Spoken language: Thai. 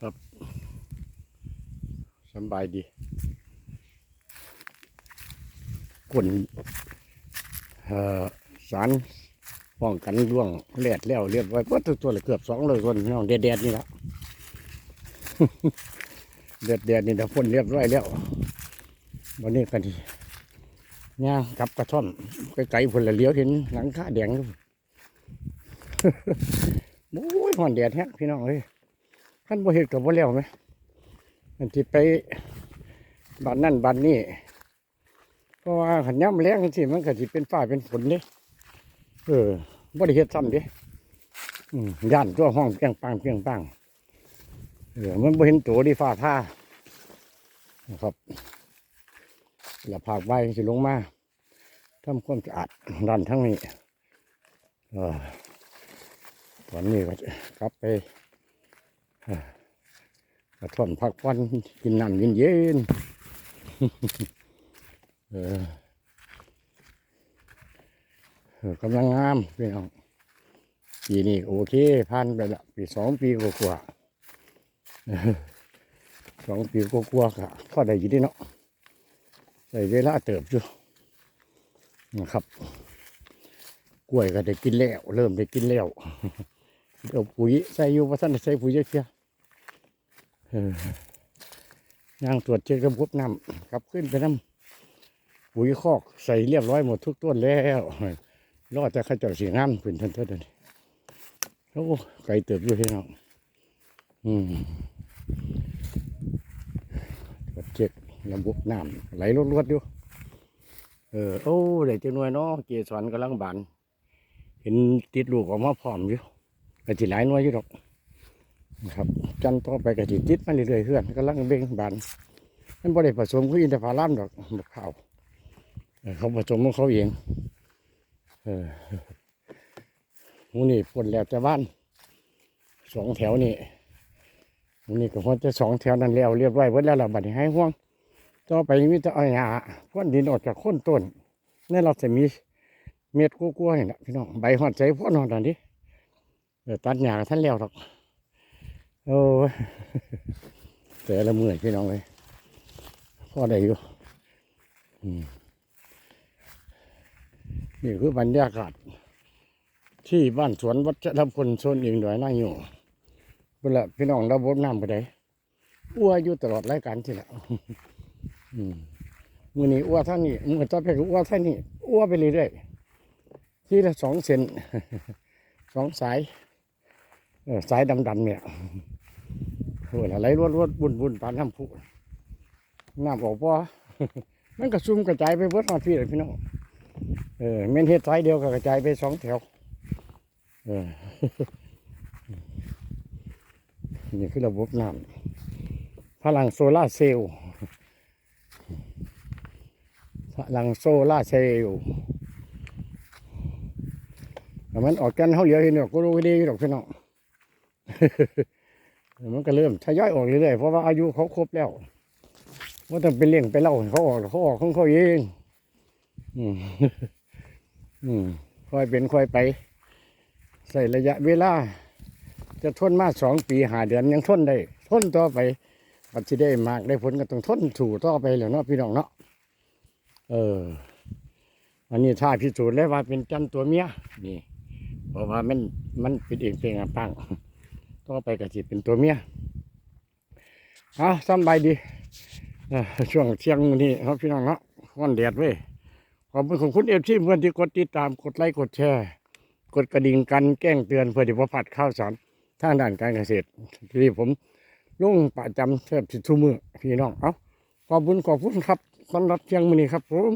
ครับสบายดีกลเอ่อสารป้องกันร่วงแลดแล้วเรียบไว้ก็ตัวตัวละเกือบสองเลยคนน้องแดดๆนี่ละแดดๆนี่นะพ่นเรียบร้อยแล้ววันนี้กันย่างกลับกระท่อมไกลๆพ่นละเลี้ยวเห็นหลังคาแดงโอ้ยหอนแดดแฮะพี่น้องเอ้ย ท่านบ่เห็นกับบ่แล้วไหมมันที่ไปบ้านนั่นบ้านนี้เพราะว่าขันย่ำแรงสิมันก็สิเป็นฝ้าเป็นฝนเด้เออบ่ได้เฮ็ดซ้ำเด้ย่านตัวห้องเพียงปังเพียงปังเออมันบ่เห็นตัวดีฟ้าผ้านะครับแล้วภาคใบสิลงมาทำความสะอาดด้านทั้งนี้เออตอนนี้ก็จะกลับไป กระท่อนพักผ่อนกินน้ำเย็นเออเออกำลังงามพี่น้องปีนี้โอเคผ่านไปละปีสองปีกว่าๆเออสองปีกว่าๆก็ได้ยินดีเนาะใส่เวลาเติบอยู่นะครับ กล้วยก็ได้กินแล้ว เริ่มได้กินแล้วเดี๋ยวปุ๋ยใส่อยู่ว่าท่านได้ใส่ปุ๋ยเยอะเชียว ย่างตรวจเช็คระบบน้ำกลับขึ้นไปน้ำปุ๋ยคอกใส่เรียบร้อยหมดทุกต้นแล้วรอดแต่ข้าเจ้าสีงามขึ้นทันทีเดียวโอ้ไก่เติบอยู่พี่น้องอืมตรวจเช็คระบบน้ำไหลรวดๆอยู่เออโอ้ได้เจ้าหน่วยเนาะเกสรกำลังบานเห็นติดลูกออกมาพร้อมอยู่ก็จิหลายหน่วยอยู่ดอก นะครับจันทร์ต่อไปก็จิติดมาเรื่อยๆเพื่อนกำลังเบ่งบานมันบ่ได้ผสมคืออินทผลัมดอกมะพร้าวเขาผสมของเขาเองเออมูนี่พ่นแล้วจะบ้านสองแถวนี่มูนี่ก็พ่นจะสองแถวนั้นแล้วเรียบร้อยเบิดแล้วล่ะบัดนี้ให้ห่วงต่อไปมีแต่เอาหญ้าพ่นดินออกจากโคนต้นนี่เราจะมีเม็ดกลัวๆนี่แหละพี่น้องใบหอดใจพ่อนอนตอนนี้เออตัดหญ้ากับท่านแล้วหรอก โอ้ยแต่ละเมื่อยพี่น้องเลยพ่อได้อยู่นี่คือบรรยากาศ ที่บ้านสวนวัชรพลโซนอิงดอยนั่งอยู่เวลาพี่น้องเระบบน้ำไปได้อ้วอยู่ตลอดรายการที่แหละมือนี้อ้วท่านนี้มือต่อไปก็อ้วท่านนี้อ้วไปเรื่อยๆที่ละสองเซนสองสายสายดำๆเนี่ย โอ้ยอะไรรวดรวดบุญบุญปานน้ำพุน้ำออกปอมันก็ซุ่มกระจายไปเบิดหอดพี่เลยพี่น้องเออเม่นเฮ็ดสายเดียวก็กระจายไปสองแถวเออนี่คือระบบน้ำพลังโซลาเซลล์พลังโซลาเซลล์แต่มันออกกันเขาเหลียวเห็นดอกก็รู้ดีอยู่ดอกพี่น้อง มันก็เริ่มทยอยออกเรื่อยๆเพราะว่าอายุเขาครบแล้วว่าต้องไปเลี้ยงไปเล่าเขาออกเขาออกของเขาเองอืมอืมค่อยเป็นค่อยไป ใส่ระยะเวลา จะทนมาสองปีหาเดือนยังทนได้ ทนต่อไปปัจจุได้มากได้ผลก็ต้องทนสู่ต่อไปแหล้วเนาะพี่น้องเนาะเออ อันนี้ถ้าพิสูจน์แล้วว่าเป็นจันตัวเมียนี่ เพราะว่ามันมันเป็นเองเป็นงานปัง ต่อไปก็สิเป็นตัวเมียเอะสำบายดีช่วงเที่ยงมินี้ครับพี่น้องเนาะวันแดดเว้ยขอบคุณของคุณเอฟที่เพื่อนที่กดติดตามกดไลค์กดแชร์กดกระดิ่งกันแจ้งเตือนเพื่อที่จะผัดข้าวสารทางด้านการเกษตรที่ผมลุงประจำแทบสิทุมือพี่น้องเอาขอบคุณขอบคุณครับสำหรับเที่ยงมื้อนี้ครับผม